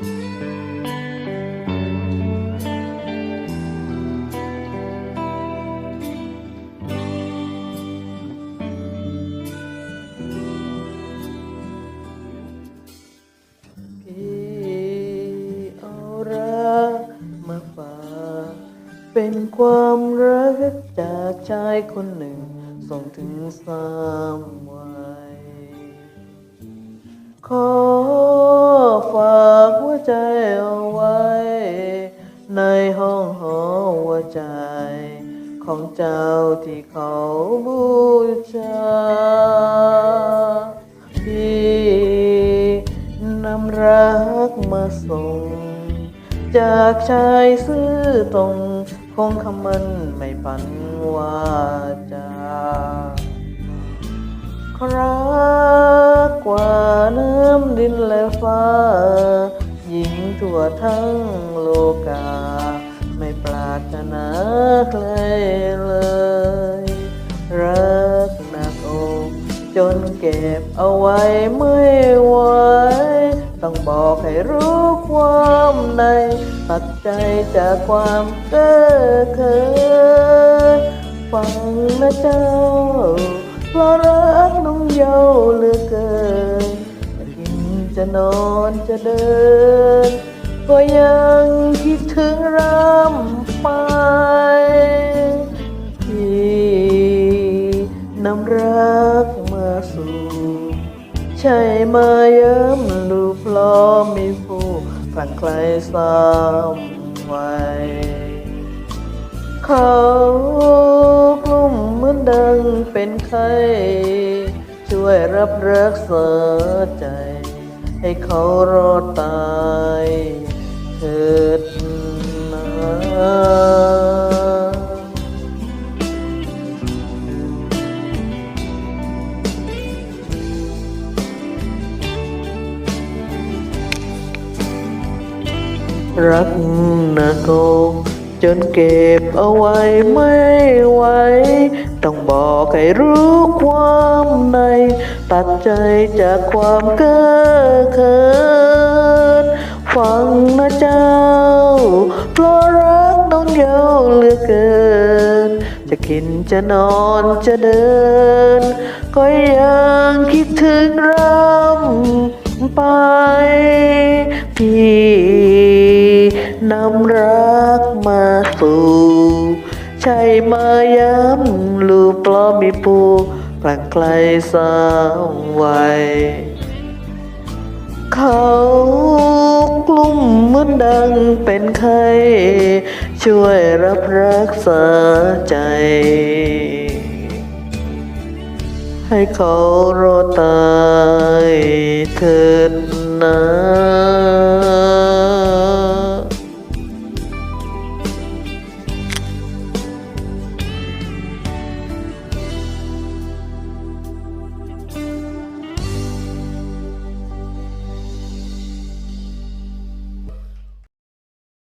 พี่เอรักมาฝาเป็นความรักจากชายคนหนึ่ง ส่งถึงสามวัยขอ ฝากหัวใจเอาไว้ ในห้องหอหัวใจ ของเจ้าที่เขาบูชาพี่นำรักมาส่ง จากชายซื่อตรงคงคำมันไม่ปันว่าจ หญิงทั่วทั้งโลกา ไม่ปรารถนาใครเลย รักหนักอกจนเก็บเอาไว้ไม่ไหวต้องบอกให้รู้ความในตัดใจจากความเก้อเขินฟังนะเจ้าเพราะรักน้องเยา นอนจะเดิน ก็ยังคิดถึงรำไปที่นำรักมาสู่ใช่มาย้ำดูพร้อมมีผู้คลั่งไคล้สามวัยเขากลุ่มเหมือนดังเป็นไข้ช่วยรับรักษาใจ ให้เขารอดตายเถิดนะรักนะโก จนเก็บเอาไว้ไม่ไหว ต้องบอกให้รู้ความใน ตัดใจจากความเก้อเขินฟังนะเจ้า เพราะรักน้องเยาเหลือเกิน จะกินจะนอนจะเดิน ก็ยังคิดถึงรำไป พี่นำรัก มาย้ำลูปลอมมีปูกลั่งไกลสาววัยเขากลุ่มเหมือนดังเป็นไข้ช่วยรับรักษาใจ ให้เขารอตายเถิดนะ